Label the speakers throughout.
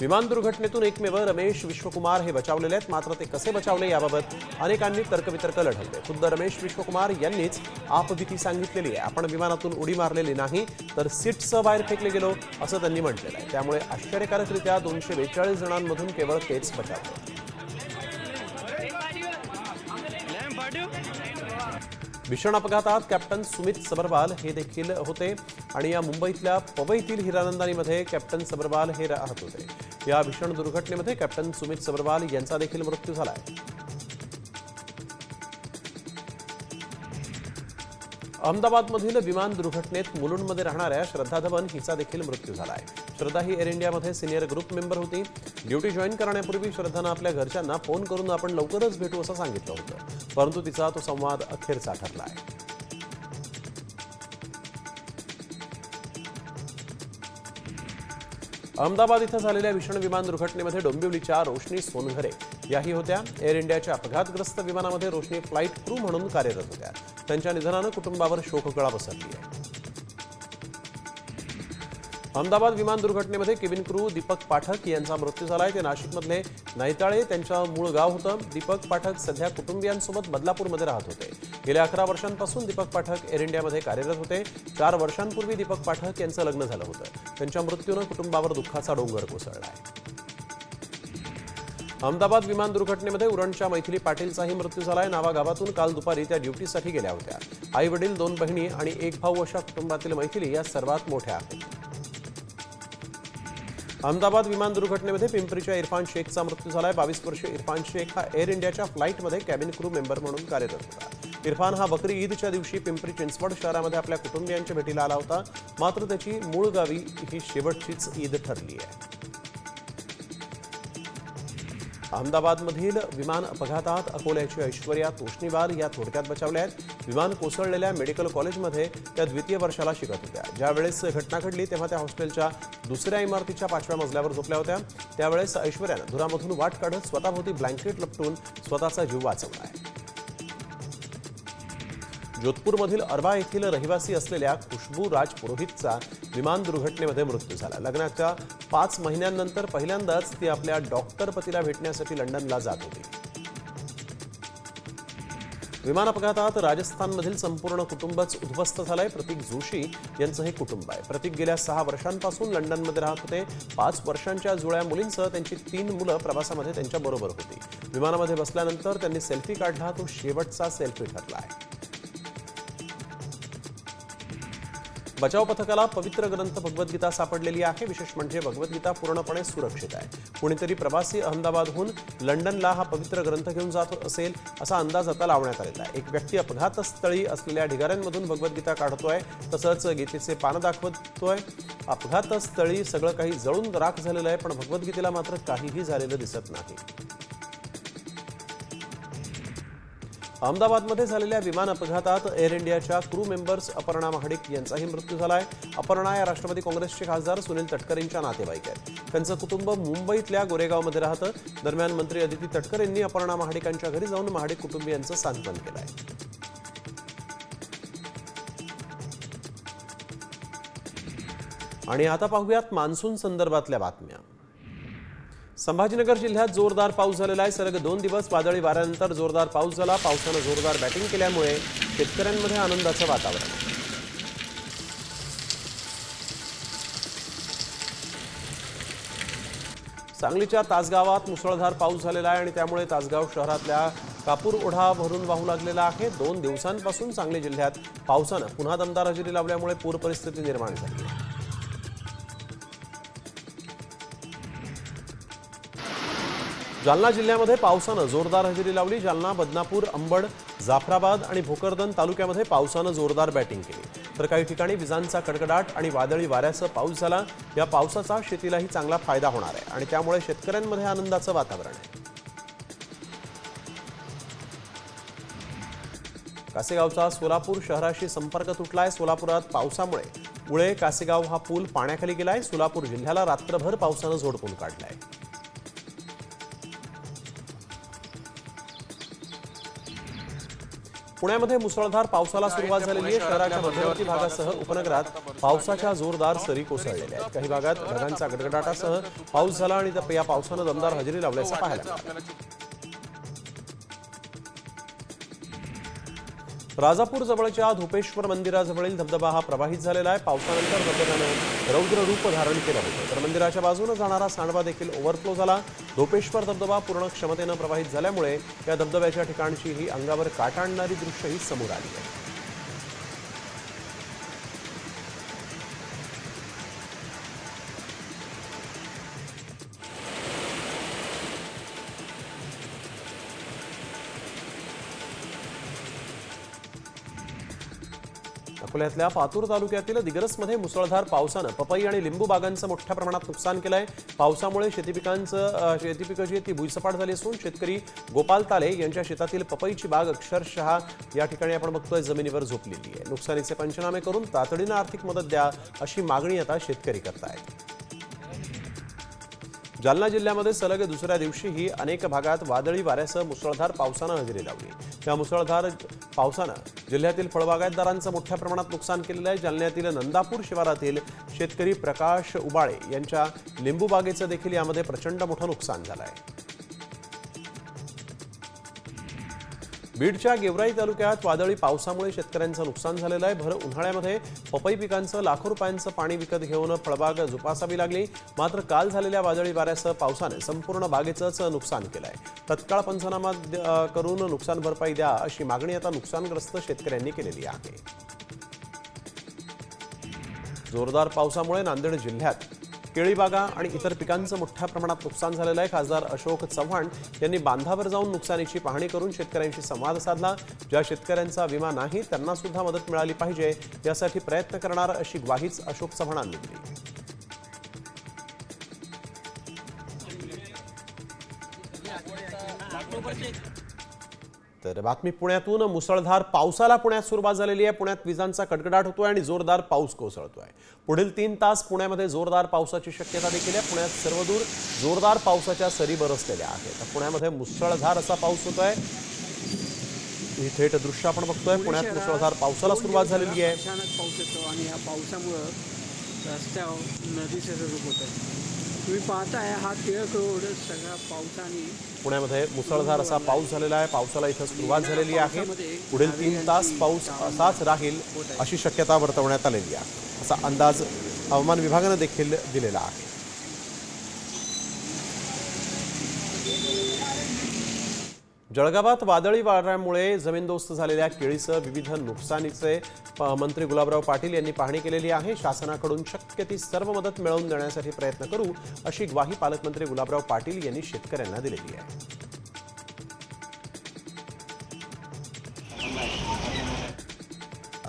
Speaker 1: विमान दुर्घटनेतून एकमेव रमेश विश्वकुमार हे बचावलेले आहेत. मात्र ते कसे बचावले याबाबत अनेकांनी तर्कवितर्क लढवले. खुद्द रमेश विश्वकुमार यांनीच आपभीती सांगितलेली आहे. आपण विमानातून उडी मारलेली नाही तर सीट्ससह बाहेर फेकले गेलो असं त्यांनी म्हटलेलं आहे. त्यामुळे आश्चर्यकारकरित्या दोनशे बेचाळीस जणांमधून केवळ तेच बचावले. भीषण अपघातात कॅप्टन सुमित सबरवाल हे देखील होते आणि या मुंबईतल्या पवईतील हिरानंदानीमध्ये कॅप्टन सबरवाल हे राहत होते. या भीषण दुर्घटनेमध्ये कॅप्टन सुमित सबरवाल यांचा देखील मृत्यू झाला आहे. अहमदाबादमधील विमान दुर्घटनेत मुलुंडमध्ये राहणाऱ्या श्रद्धा धवन हिचा देखील मृत्यू झाला आहे. श्रद्धा ही एअर इंडियामध्ये सिनियर ग्रुप मेंबर होती. ड्युटी जॉईन करण्यापूर्वी श्रद्धानं आपल्या घरच्यांना फोन करून आपण लवकरच भेटू असं सांगितलं होतं. परंतु तिचा तो संवाद अखेरचा ठरला आहे. अहमदाबाद इथं झालेल्या भीषण विमान दुर्घटनेमध्ये डोंबिवलीच्या रोशनी सोनघरे याही होत्या. एअर इंडियाच्या अपघातग्रस्त विमानामध्ये रोशनी फ्लाईट क्रू म्हणून कार्यरत होत्या. त्यांच्या निधनानं कुटुंबावर शोककळा बसरली आहे. अहमदाबाद विमान दुर्घटनेमध्ये केबिन क्रू दीपक पाठक यांचा मृत्यू झालाय. ते नाशिकमधले नायताळे त्यांच्या मूळ गाव होतं. दीपक पाठक सध्या कुटुंबियांसोबत बदलापूरमध्ये राहत होते. गेल्या अकरा वर्षांपासून दीपक पाठक एअर इंडियामध्ये कार्यरत होते. चार वर्षांपूर्वी दीपक पाठक यांचं लग्न झालं होतं. त्यांच्या मृत्यूनं कुटुंबावर दुःखाचा डोंगर कोसळला आहे अहमदाबाद विमान दुर्घटनेमध्ये उरणच्या मैथिली पाटीलचाही मृत्यू झालाय. नावागावातून काल दुपारी त्या ड्युटीसाठी गेल्या होत्या. आई वडील दोन बहिणी आणि एक भाऊ अशा कुटुंबातील मैथिली या सर्वात मोठ्या आहेत. अहमदाबाद विमान दुर्घटनेमध्ये पिंपरीच्या इरफान शेखचा मृत्यू झालाय. बावीस वर्षीय इरफान शेख हा एअर इंडियाच्या फ्लाईटमध्ये कॅबिन क्रू मेंबर म्हणून कार्यरत होता. इरफान हा बकरी ईदच्या दिवशी पिंपरी चिंचवड शहरामध्ये आपल्या कुटुंबियांच्या भेटीला आला होता. मात्र त्याची मूळ गावी ही शेवटचीच ईद ठरली आहे. अहमदाबादमधील विमान अपघातात अकोल्याची ऐश्वर्या तोष्णीवाल या थोडक्यात बचावल्या आहेत. विमान कोसळलेल्या मेडिकल कॉलेजमध्ये त्या द्वितीय वर्षाला शिकत होत्या. ज्यावेळेस घटना घडली तेव्हा त्या हॉस्टेलच्या दुसऱ्या इमारतीच्या पाचव्या मजल्यावर झोपल्या होत्या. त्यावेळेस ऐश्वर्यानं धुरामधून वाट काढत स्वतःभोवती ब्लँकेट लपटून स्वतःचा जीव वाचवला आहे. जोधपूरमधील अरबा येथील रहिवासी असलेल्या खुशबू राज पुरोहितचा विमान दुर्घटनेमध्ये मृत्यू झाला. लग्नाच्या पाच महिन्यांनंतर पहिल्यांदाच ती आपल्या डॉक्टर पतीला भेटण्यासाठी लंडनला जात होती. विमान अपघातात राजस्थानमधील संपूर्ण कुटुंबच उद्ध्वस्त झालंय. प्रतीक जोशी यांचं हे कुटुंब आहे. प्रतीक गेल्या सहा वर्षांपासून लंडनमध्ये राहत होते. पाच वर्षांच्या जुळ्या मुलींसह त्यांची तीन मुलं प्रवासामध्ये त्यांच्या बरोबर होती. विमानामध्ये बसल्यानंतर त्यांनी सेल्फी काढला. तो शेवटचा सेल्फी ठरला आहे. बचाव पथकाला पवित्र ग्रंथ भगवद्गीता सापडलेली आहे. विशेष म्हणजे भगवद्गीता पूर्णपणे सुरक्षित आहे. कुणीतरी प्रवासी अहमदाबादहून लंडनला हा पवित्र ग्रंथ घेऊन जात असेल असा अंदाज आता लावण्यात आलेला आहे. एक व्यक्ती अपघातस्थळी असलेल्या ढिगाऱ्यांमधून भगवद्गीता काढतोय तसंच गीतेचे पानं दाखवतोय. अपघातस्थळी सगळं काही जळून राख झालेलं आहे पण भगवद्गीतेला मात्र काहीही झालेलं दिसत नाही. अहमदाबादमध्ये झालेल्या विमान अपघातात एअर इंडियाच्या क्रू मेंबर्स अपर्णा महाडिक यांचाही मृत्यू झालाय. अपर्णा या राष्ट्रवादी काँग्रेसचे खासदार सुनील तटकरेंच्या नातेवाईक आहेत. त्यांचं कुटुंब मुंबईतल्या गोरेगावमध्ये राहतं. दरम्यान मंत्री अदिती तटकर यांनी अपर्णा महाडिकांच्या घरी जाऊन महाडिक कुटुंबियांचं सांत्वन केलं आहे आणि आता पाहूयात मान्सून संदर्भातल्या बातम्या. संभाजीनगर जिल्ह्यात जोरदार पाऊस झालेला आहे. सलग दोन दिवस वादळी वाऱ्यानंतर जोरदार पाऊस झाला. पावसानं जोरदार बॅटिंग केल्यामुळे शेतकऱ्यांमध्ये आनंदाचं वातावरण. सांगलीच्या तासगावात मुसळधार पाऊस झालेला आहे आणि त्यामुळे तासगाव शहरातल्या कापूर ओढा भरून वाहू लागलेला आहे. दोन दिवसांपासून सांगली जिल्ह्यात पावसानं पुन्हा दमदार हजेरी लावल्यामुळे पूर परिस्थिती निर्माण झाली आहे. जालना जिल्ह्यामध्ये पावसानं जोरदार हजेरी लावली. जालना बदनापूर अंबड जाफराबाद आणि भोकरदन तालुक्यामध्ये पावसानं जोरदार बॅटिंग केली. तर काही ठिकाणी विजांचा कडकडाट आणि वादळी वाऱ्यासह पाऊस झाला. या पावसाचा शेतीलाही चांगला फायदा होणार आहे आणि त्यामुळे शेतकऱ्यांमध्ये आनंदाचं वातावरण आहे. कासेगावचा सोलापूर शहराशी संपर्क तुटलाय. सोलापुरात पावसामुळे उळे कासेगाव हा पूल पाण्याखाली गेलाय. सोलापूर जिल्ह्याला रात्रभर पावसानं झोडपून काढलाय. पुण्यामध्ये मुसळधार पावसाला सुरुवात झालेली आहे. शहराच्या मध्यवर्ती भागासह उपनगरात पावसाच्या जोरदार सरी कोसळलेल्या आहेत. काही भागात ढगांचा गडगडाटासह पाऊस झाला आणि या पावसानं दमदार हजेरी लावल्याचं पाहायला राजापूर जवळच्या धोपेश्वर मंदिराजवळील धबधबा हा प्रवाहित झालेला आहे. पावसानंतर धबधब्यानं रौद्र रूप धारण केलं होतं. तर मंदिराच्या बाजूनं जाणारा सांडवा देखील ओव्हरफ्लो झाला. धोपेश्वर धबधबा पूर्ण क्षमतेनं प्रवाहित झाल्यामुळे या धबधब्याच्या ठिकाणची ही अंगावर काटाणणारी दृश्यही समोर आली आहे. अकोल्यातल्या पातूर तालुक्यातील दिग्रसमध्ये मुसळधार पावसानं पपई आणि लिंबू बागांचं मोठ्या प्रमाणात नुकसान केलंय. पावसामुळे शेती पिकांचं शेती जी आहेत ती भुईसपाट झाली असून शेतकरी गोपाल ताले यांच्या शेतातील पपईची बाग अक्षरशः या ठिकाणी आपण बघतोय जमिनीवर झोपलेली आहे. नुकसानीचे पंचनामे करून तातडीनं आर्थिक मदत द्या अशी मागणी आता शेतकरी करतायत. जालना जिल्ह्यामध्ये सलग दुसऱ्या दिवशीही अनेक भागात वादळी वाऱ्यासह मुसळधार पावसानं हजेरी लावली. या मुसळधार पावसानं जिल्ह्यातील फळबागायतदारांचं मोठ्या प्रमाणात नुकसान केलेलं आहे. जालन्यातील नंदापूर शिवारातील शेतकरी प्रकाश उबाळे यांच्या लिंबू बागेचं देखील यामध्ये प्रचंड मोठं नुकसान झालं आहे. बीडच्या गेवराई तालुक्यात वादळी पावसामुळे शेतकऱ्यांचं नुकसान झालेलं आहे. भर उन्हाळ्यामध्ये पपई पिकांचं लाखो रुपयांचं पाणी विकत घेऊन फळबाग जुपासावी लागली. मात्र काल झालेल्या वादळी वाऱ्यासह पावसाने संपूर्ण बागेचंच नुकसान केलं आहे तत्काळ पंचनामा करून नुकसान भरपाई द्या अशी मागणी आता नुकसानग्रस्त शेतकऱ्यांनी केलेली आहे. जोरदार पावसामुळे नांदेड जिल्ह्यात केळी बागा आणि इतर पिकांचं मोठ्या प्रमाणात नुकसान झालेलं आहे. खासदार अशोक चव्हाण यांनी बांधावर जाऊन नुकसानीची पाहणी करून शेतकऱ्यांशी संवाद साधला. ज्या शेतकऱ्यांचा विमा नाही त्यांना सुद्धा मदत मिळाली पाहिजे. यासाठी प्रयत्न करणार अशी ग्वाहीच अशोक चव्हाणांनी दिली. तर बातमी पुण्यातून मुसळधार पावसाला पुण्यात सुरुवात झालेली आहे. पुण्यात विजांचा कडकडाट होतोय आणि जोरदार पाऊस कोसळतोय. पुढील तीन तास पुण्यामध्ये जोरदार पावसाची शक्यता देखील आहे. पुण्यात सर्वदूर जोरदार पावसाच्या सरी बरसलेल्या आहेत. तर पुण्यामध्ये मुसळधार असा पाऊस होतोय. ही थेट दृश्य आपण बघतोय. पुण्यात मुसळधार पावसाला सुरुवात झालेली आहे.
Speaker 2: अचानक पाऊस येतो आणि या पावसामुळं रस्त्यावर नदीचं रूप होतं तुम्ही पाहताय हा टिळक रोड सगळ्या पावसाने
Speaker 1: पुण्यामध्ये मुसळधार असा पाऊस झालेला आहे. पावसाला इथं सुरुवात झालेली आहे. पुढील तीन तास पाऊस असाच राहील अशी शक्यता वर्तवण्यात आलेली आहे. असा अंदाज हवामान विभागानं देखील दिलेला आहे. जळगावात वादळी वाऱ्यामुळे जमीनदोस्त झालेल्या केळीसह विविध नुकसानीचे मंत्री गुलाबराव पाटील यांनी पाहणी केलेली आहे. शासनाकडून शक्य ती सर्व मदत मिळवून देण्यासाठी प्रयत्न करू अशी ग्वाही पालकमंत्री गुलाबराव पाटील यांनी शेतकऱ्यांना दिलेली आहे.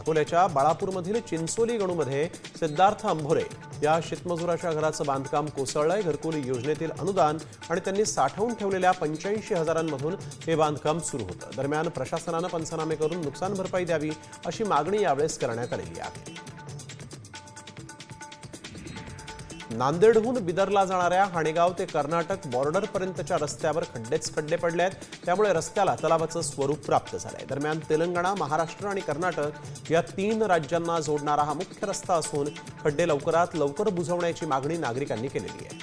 Speaker 1: अकोल्याच्या बाळापूरमधील चिंचोली गणूमध्ये सिद्धार्थ अंभोरे या शेतमजुराच्या घराचं बांधकाम कोसळलंय. घरकुल योजनेतील अनुदान आणि त्यांनी साठवून ठेवलेल्या पंच्याऐंशी हजारांमधून हे बांधकाम सुरू होतं. दरम्यान प्रशासनानं पंचनामे करून नुकसान भरपाई द्यावी अशी मागणी यावेळेस करण्यात आलेली आहे. नांदेडहून बिदरला जाणाऱ्या हाणेगाव ते कर्नाटक बॉर्डर पर्यंतच्या रस्त्यावर खड्डेच खड्डे पडले आहेत. त्यामुळे रस्त्याला तलावाचं स्वरूप प्राप्त झालं आहे दरम्यान तेलंगणा महाराष्ट्र आणि कर्नाटक या तीन राज्यांना जोडणारा हा मुख्य रस्ता असून खड्डे लवकरात लवकर बुजवण्याची मागणी नागरिकांनी केलेली आहे.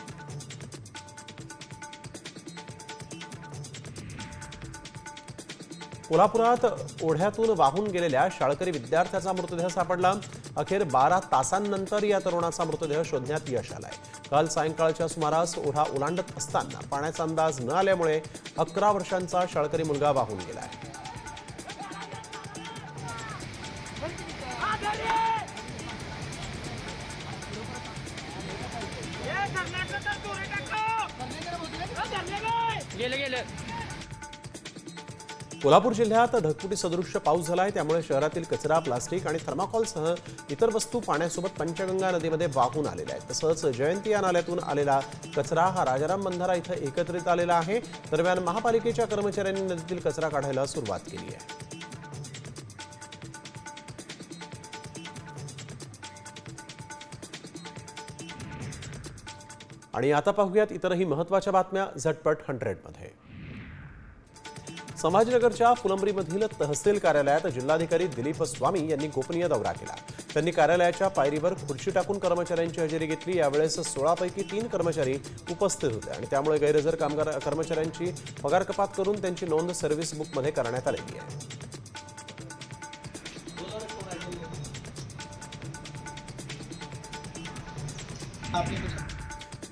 Speaker 1: कोल्हापुरात ओढ्यातून वाहून गेलेल्या शाळकरी विद्यार्थ्याचा मृतदेह सापडला. अखेर बारा तासांनंतर या तरुणाचा मृतदेह शोधण्यात यश आलाय. काल सायंकाळच्या सुमारास ओढा ओलांडत असताना पाण्याचा अंदाज न आल्यामुळे अकरा वर्षांचा शाळकरी मुलगा वाहून
Speaker 3: गेला आहे
Speaker 1: कोल्हापूर जिल्ह्यात ढगफुटी सदृश्य पाऊस झाला आहे त्यामुळे शहरातील कचरा प्लास्टिक आणि थर्माकॉलसह इतर वस्तू पाण्यासोबत पंचगंगा नदीमध्ये वाहून आलेल्या आहेत. तसंच जयंती या नाल्यातून आलेला कचरा हा राजाराम बंधारा इथं एकत्रित आलेला आहे. दरम्यान महापालिकेच्या कर्मचाऱ्यांनी नदीतील कचरा काढायला सुरुवात केली आहे. आणि आता पाहूयात इतरही महत्त्वाच्या बातम्या झटपट हंड्रेडमध्ये. संभाजीनगरच्या फुलंब्रीमधील तहसील कार्यालयात जिल्हाधिकारी दिलीप स्वामी यांनी गोपनीय दौरा केला. त्यांनी कार्यालयाच्या पायरीवर खुर्ची टाकून कर्मचाऱ्यांची हजेरी घेतली. यावेळेस सोळापैकी तीन कर्मचारी उपस्थित होते आणि त्यामुळे गैरहजर कामगार कर्मचाऱ्यांची पगार कपात करून त्यांची नोंद सर्व्हिस बुकमध्ये करण्यात आलेली आहे.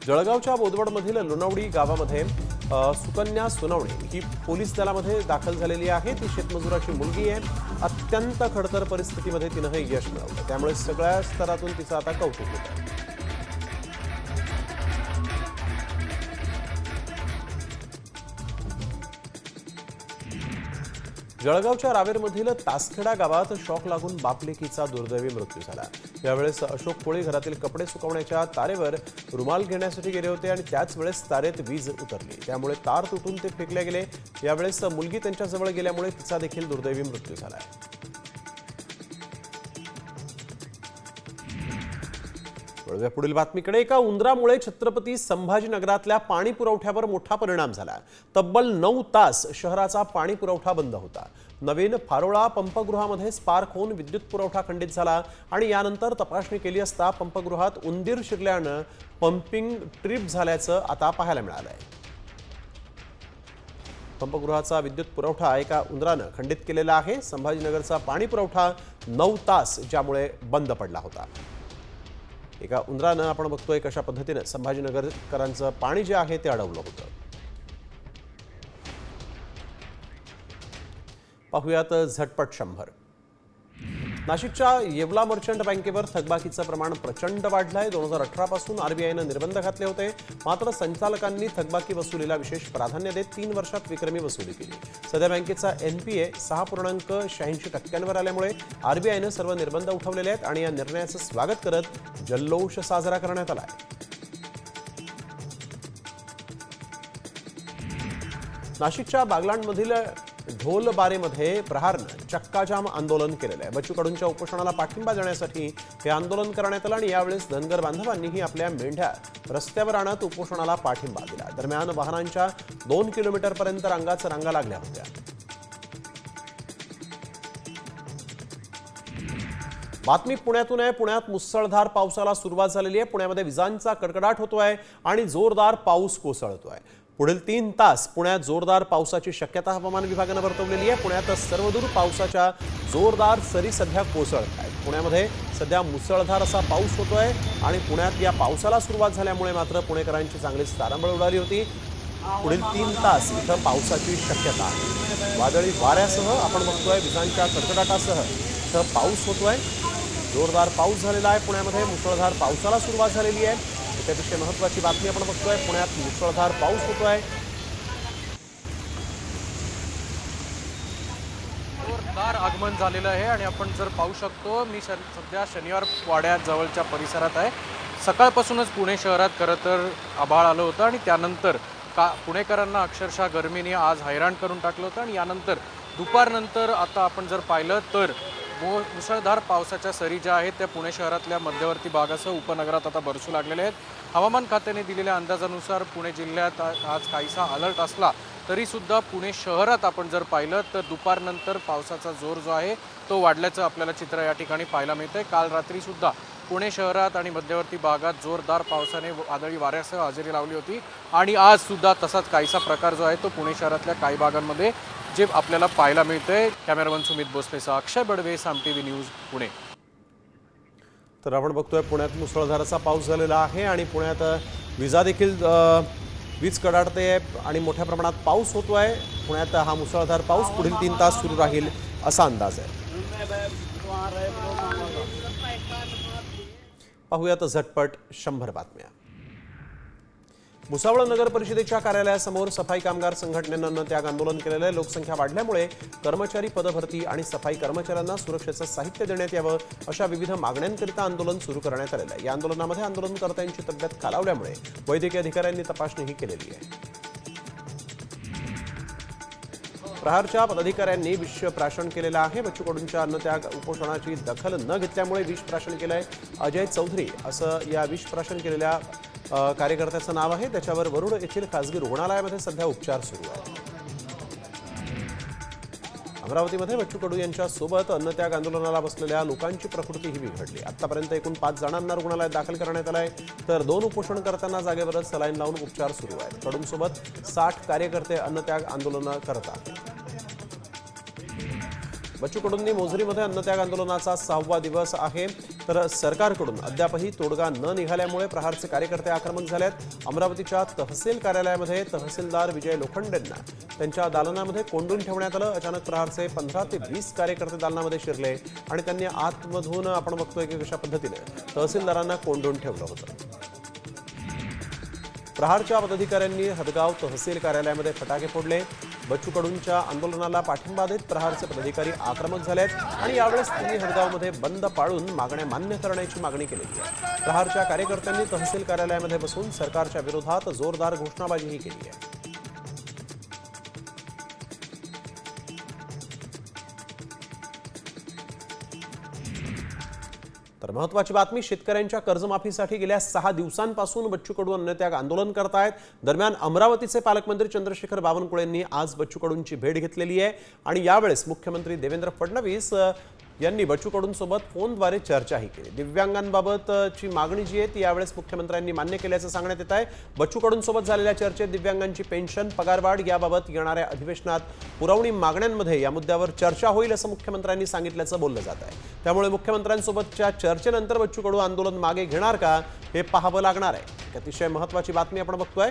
Speaker 1: जळगावच्या बोदवडमधील लोणावडी गावामध्ये सुकन्या सोनवणे ही पोलीस दलामध्ये दाखल झालेली आहे. ती शेतमजुराची मुलगी आहे. अत्यंत खडतर परिस्थितीमध्ये तिनं हे यश मिळवलं. त्यामुळे सगळ्या स्तरातून तिचं आता कौतुक होत जळगावच्या रावेरमधील तासखेडा गावात शॉक लागून बापलेकीचा दुर्दैवी मृत्यू झाला. यावेळेस अशोक कोळी घरातील कपडे सुकवण्याच्या तारेवर रुमाल घेण्यासाठी गेले होते आणि त्याच वेळेस तारेत वीज उतरली. त्यामुळे तार तुटून ते फेकले गेले. यावेळेस मुलगी त्यांच्याजवळ गेल्यामुळे तिचा देखील दुर्दैवी मृत्यू झाला. वळूया पुढील बातमीकडे एका उंदरामुळे छत्रपती संभाजीनगरातल्या पाणी पुरवठ्यावर मोठा परिणाम झाला. तब्बल नऊ तास शहराचा पाणी पुरवठा बंद होता. नवीन फारोळा पंपगृहामध्ये स्पार्क होऊन विद्युत पुरवठा खंडित झाला आणि यानंतर तपासणी केली असता पंपगृहात उंदीर शिरल्यानं पंपिंग ट्रिप झाल्याचं आता पाहायला मिळालं आहे पंपगृहाचा विद्युत पुरवठा एका उंदरानं खंडित केलेला आहे. संभाजीनगरचा पाणी पुरवठा नऊ तास ज्यामुळे बंद पडला होता. एका उंदरानं आपण बघतोय कशा पद्धतीनं संभाजीनगरकरांचं पाणी जे आहे ते अडवलं होतं. पाहुयात झटपट शंभर. नाशिकच्या येवला मर्चंट बँकेवर थकबाकीचं प्रमाण प्रचंड वाढलं आहे दोन हजार अठरा पासून आरबीआयनं निर्बंध घातले होते. मात्र संचालकांनी थकबाकी वसुलीला विशेष प्राधान्य देत तीन वर्षात विक्रमी वसुली केली. सध्या बँकेचा एनपीए सहा पूर्णांक शहाऐंशी टक्क्यांवर आल्यामुळे आरबीआयनं सर्व निर्बंध उठवलेले आहेत आणि या निर्णयाचं स्वागत करत जल्लोष साजरा करण्यात आला आहे. नाशिकच्या बागलांडमधील ढोलबारेमध्ये प्रहारनं चक्काजाम आंदोलन केलेलं आहे. बच्चू कडूंच्या उपोषणाला पाठिंबा देण्यासाठी हे आंदोलन करण्यात आलं आणि यावेळेस धनगर बांधवांनीही आपल्या मेंढ्या रस्त्यावर आणत उपोषणाला पाठिंबा दिला. दरम्यान वाहनांच्या दोन किलोमीटरपर्यंत रांगाच रांगा लागल्या होत्या. बातमी पुण्यातून आहे. पुण्यात मुसळधार पावसाला सुरुवात झालेली आहे. पुण्यामध्ये विजांचा कडकडाट होतोय आणि जोरदार पाऊस कोसळतोय. पुढील तीन तास पुण्यात जोरदार पावसाची शक्यता हवामान विभागानं वर्तवलेली आहे. पुण्यात सर्वदूर पावसाच्या जोरदार सरी सध्या कोसळत आहेत. पुण्यामध्ये सध्या मुसळधार असा पाऊस होतोय आणि पुण्यात या पावसाला सुरुवात झाल्यामुळे मात्र पुणेकरांची चांगलीच तारांबळ उडाली होती. पुढील तीन तास इथं पावसाची शक्यता आहे. वादळी वाऱ्यासह आपण बघतोय विजांच्या कडकडाटासह इथं पाऊस होतोय. जोरदार पाऊस झालेला आहे पुण्यामध्ये. मुसळधार पावसाला सुरुवात झालेली आहे. त्यापेक्षा महत्वाची बातमी आपण बघतोय. पुण्यात मुसळधार पाऊस होतो आहे
Speaker 3: जोरदार आगमन झालेलं आहे आणि आपण जर पाहू शकतो मी सध्या शनिवार वाड्यात जवळच्या परिसरात आहे. सकाळपासूनच पुणे शहरात खरं तर आभाळ आलं होतं आणि त्यानंतर का पुणेकरांना अक्षरशः गरमीने आज हैराण करून टाकलं होतं आणि यानंतर दुपारनंतर आता आपण जर पाहिलं तर मो मुसळधार पावसाच्या सरी ज्या आहेत त्या पुणे शहरातल्या मध्यवर्ती भागासह उपनगरात आता बरसू लागलेल्या आहेत. हवामान खात्याने दिलेल्या अंदाजानुसार पुणे जिल्ह्यात आज काहीसा अलर्ट असला तरीसुद्धा पुणे शहरात आपण जर पाहिलं तर दुपारनंतर पावसाचा जोर जो आहे तो वाढल्याचं आपल्याला चित्र या ठिकाणी पाहायला मिळतंय. काल रात्रीसुद्धा पुणे शहरात आणि मध्यवर्ती भागात जोरदार पावसाने वादळी वाऱ्यासह हजेरी लावली होती. आणि आजसुद्धा तसाच काहीसा प्रकार जो आहे तो पुणे शहरातल्या काही भागांमध्ये जे आपल्याला पाहायला मिळतंय. Cameraman Sumit भोसलेसह Akshay Badve Saam T V news Pune.
Speaker 1: तर आपण बघतोय पुण्यात मुसळधाराचा पाऊस झालेला आहे आणि पुण्यात विजा देखील वीज कडाडते आणि मोठ्या प्रमाणात पाऊस होतो आहे पुण्यात हा मुसळधार पाऊस पुढील तीन तास सुरू राहील असा अंदाज आहे. पाहूयात झटपट शंभर बातम्या. भुसावळ नगर परिषदेच्या कार्यालयासमोर सफाई कामगार संघटनेनं त्याग आंदोलन केलेलं आहे. लोकसंख्या वाढल्यामुळे कर्मचारी पदभरती आणि सफाई कर्मचाऱ्यांना सुरक्षेचं साहित्य देण्यात यावं अशा विविध मागण्यांकरिता आंदोलन सुरू करण्यात आलेलं आहे. या आंदोलनामध्ये आंदोलनकर्त्यांची तब्येत खालावल्यामुळे वैद्यकीय अधिकाऱ्यांनी तपासणीही केलेली आहे. प्रहारच्या पदाधिकाऱ्यांनी विष प्राशन केलेलं आहे. बच्चूकडूंच्या अन्नत्याग उपोषणाची दखल न घेतल्यामुळे विष प्राशन केलंय. अजय चौधरी असं या विष प्राशन केलेल्या कार्यकर्त्याचं नाव आहे. त्याच्यावर वरुड येथील खासगी रुग्णालयामध्ये सध्या उपचार सुरू आहेत. अमरावतीमध्ये बच्चू कडू यांच्या सोबत अन्नत्याग आंदोलनाला बसलेल्या लोकांची प्रकृती ही बिघडली. आतापर्यंत एकूण पाच जणांना रुग्णालयात दाखल करण्यात आलंय. तर दोन उपोषण करताना जागेवरच सलाईन लावून उपचार सुरू आहेत. कडूंसोबत साठ कार्यकर्ते अन्नत्याग आंदोलन करतात. बच्चू कडूंनी मोझरीमध्ये अन्नत्याग आंदोलनाचा सहावा दिवस आहे. तर सरकारकडून अद्यापही तोडगा न निघाल्यामुळे प्रहारचे कार्यकर्ते आक्रमक आहेत अमरावतीच्या तहसील कार्यालयामध्ये तहसीलदार विजय लोखंडेंना त्यांच्या दालनामध्ये कोंडून ठेवण्यात आलं. अचानक प्रहारचे पंधरा ते वीस कार्यकर्ते दालनामध्ये शिरले आणि त्यांनी आतमधून आपण बघतोय की कशा पद्धतीने तहसीलदारांना कोंडून ठेवलं होतं. प्रहारच्या पदाधिकाऱ्यांनी हदगाव तहसील कार्यालयामध्ये फटाके फोडले. बच्चू कडूंच्या आंदोलनाला पाठिंबा देत प्रहारचे पदाधिकारी आक्रमक झाले आहेत आणि यावेळेस त्यांनी हदगावमध्ये बंद पाळून मागण्या मान्य करण्याची मागणी केली आहे. प्रहारच्या कार्यकर्त्यांनी तहसील कार्यालयामध्ये बसून सरकारच्या विरोधात जोरदार घोषणाबाजीही केली आहे. महत्वाची बातमी शेतकऱ्यांच्या कर्जमाफीसाठी गेल्या सहा दिवसांपासून बच्चू कडू अन्नत्याग आंदोलन करतायत. दरम्यान अमरावतीचे पालकमंत्री चंद्रशेखर बावनकुळेंनी आज बच्चू कडूंची भेट घेतलेली आहे. आणि यावेळेस मुख्यमंत्री देवेंद्र फडणवीस यांनी बच्चू कडूंसोबत फोनद्वारे चर्चाही केली. दिव्यांगांबाबतची मागणी जी आहे ती यावेळेस मुख्यमंत्र्यांनी मान्य केल्याचं सांगण्यात येत आहे. बच्चू कडूंसोबत झालेल्या चर्चेत दिव्यांगांची पेन्शन पगारवाढ याबाबत येणाऱ्या अधिवेशनात पुरवणी मागण्यांमध्ये या मुद्द्यावर चर्चा होईल असं मुख्यमंत्र्यांनी सांगितल्याचं बोललं जात आहे. त्यामुळे मुख्यमंत्र्यांसोबतच्या चर्चेनंतर बच्चू कडू आंदोलन मागे घेणार का हे पाहावं लागणार आहे. अतिशय महत्वाची बातमी आपण बघतोय.